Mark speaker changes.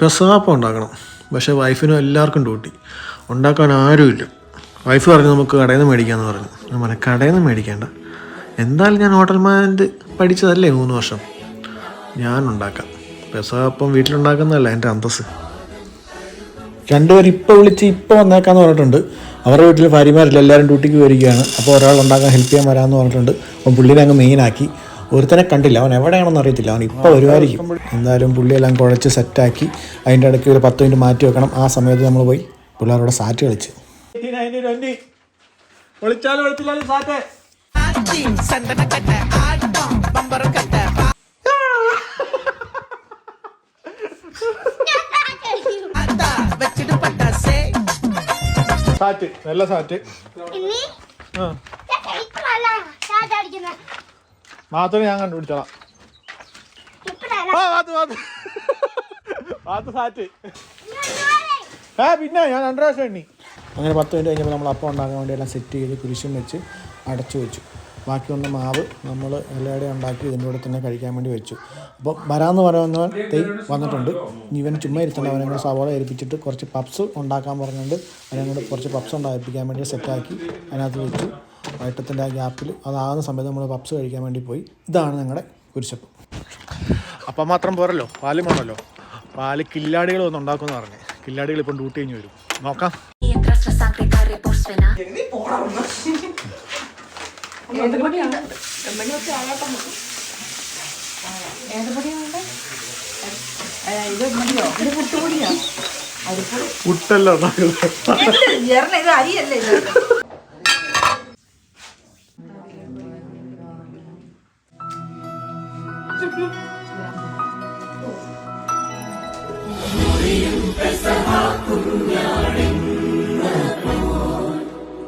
Speaker 1: പെസഹാപ്പം ഉണ്ടാക്കണം. പക്ഷേ വൈഫിനും എല്ലാവർക്കും ഡ്യൂട്ടി ഉണ്ടാക്കാൻ ആരുമില്ല. വൈഫ് പറഞ്ഞു നമുക്ക് കടയിൽ നിന്ന് മേടിക്കാമെന്ന് പറഞ്ഞു. ഞാൻ പറഞ്ഞു കടയിൽ നിന്ന് മേടിക്കേണ്ട. എന്തായാലും ഞാൻ ഹോട്ടൽ മാനേജ് പഠിച്ചതല്ലേ മൂന്ന് വർഷം. ഞാൻ ഉണ്ടാക്കാം. പെസഹാപ്പം വീട്ടിലുണ്ടാക്കുന്നതല്ല എന്റെ അന്തസ് രണ്ടുപേരും ഇപ്പോൾ വിളിച്ച് ഇപ്പോൾ വന്നേക്കാന്ന് പറഞ്ഞിട്ടുണ്ട്. അവരുടെ വീട്ടിൽ ഭാര്യമാരില്ല എല്ലാവരും ഡ്യൂട്ടിക്ക് വരികയാണ് അപ്പോൾ ഒരാൾ ഉണ്ടാക്കാൻ ഹെൽപ്പ് ചെയ്യാൻ വരാമെന്ന് പറഞ്ഞിട്ടുണ്ട്. അപ്പം പുള്ളിനെ അങ്ങ് മെയിനാക്കി ഒരുത്തനെ കണ്ടില്ല. അവൻ എവിടെയാണെന്ന് അറിയത്തില്ല. അവൻ ഇപ്പോൾ വരുമായിരിക്കും. എന്തായാലും പുള്ളിയെല്ലാം കുഴച്ച് സെറ്റാക്കി അതിന്റെ ഇടയ്ക്ക് ഒരു പത്ത് മിനിറ്റ് മാറ്റി വെക്കണം. ആ സമയത്ത് നമ്മൾ പോയി പിള്ളേരോടെ സാറ്റ് കളിച്ച്. സാറ്റ് നല്ല സാറ്റ്. ആ. മാത്രമേ ഞാൻ കണ്ടുപിടിച്ചോളാം.
Speaker 2: ഇപ്പഴല്ല.
Speaker 1: ആ വാത്ത് വാത്ത് വാത്ത് സാറ്റ്. ആ പിന്നെ ഞാൻ രണ്ട് പ്രാവശ്യം എണ്ണി. അങ്ങനെ പത്ത് മിനിറ്റ് കഴിഞ്ഞപ്പോൾ നമ്മൾ അപ്പം ഉണ്ടാക്കാൻ വേണ്ടി എല്ലാം സെറ്റ് ചെയ്ത് കുരിശും വെച്ച് അടച്ചു വെച്ചു. ബാക്കി വന്ന മാവ് നമ്മൾ എല്ലാവരുടെയും ഉണ്ടാക്കി ഇതിന്റെ കൂടെ തന്നെ കഴിക്കാൻ വേണ്ടി വെച്ചു. അപ്പോൾ വരാമെന്ന് പറയുന്നവൻ തൈ വന്നിട്ടുണ്ട്. ഇവൻ ചുമ്മാ ഇരുത്തേണ്ട. അവനെ കൂടെ സവാള ഏൽപ്പിച്ചിട്ട് കുറച്ച് പപ്സ് ഉണ്ടാക്കാൻ പറഞ്ഞുകൊണ്ട് അവനെ കൂടെ കുറച്ച് പപ്സ് ഉണ്ടാക്കിപ്പിക്കാൻ വേണ്ടി സെറ്റാക്കി അതിനകത്ത് വെച്ചു. വൈകിട്ടത്തിന്റെ ആ ഗ്യാപ്പിൽ അതാകുന്ന സമയത്ത് നമ്മൾ പപ്സ് കഴിക്കാൻ വേണ്ടി പോയി. ഇതാണ് ഞങ്ങളുടെ കുരിശപ്പം. അപ്പം മാത്രം പോരല്ലോ പാലും വേണമല്ലോ. പാൽ കില്ലാടികൾ ഒന്ന് ഉണ്ടാക്കുമെന്ന് പറഞ്ഞു. കില്ലാടികൾ ഇപ്പം ഡ്യൂട്ടി കഴിഞ്ഞ് വരും. നോക്കാം. പുട്ടല്ല
Speaker 3: ഇത് അരിയല്ലേ ഇത്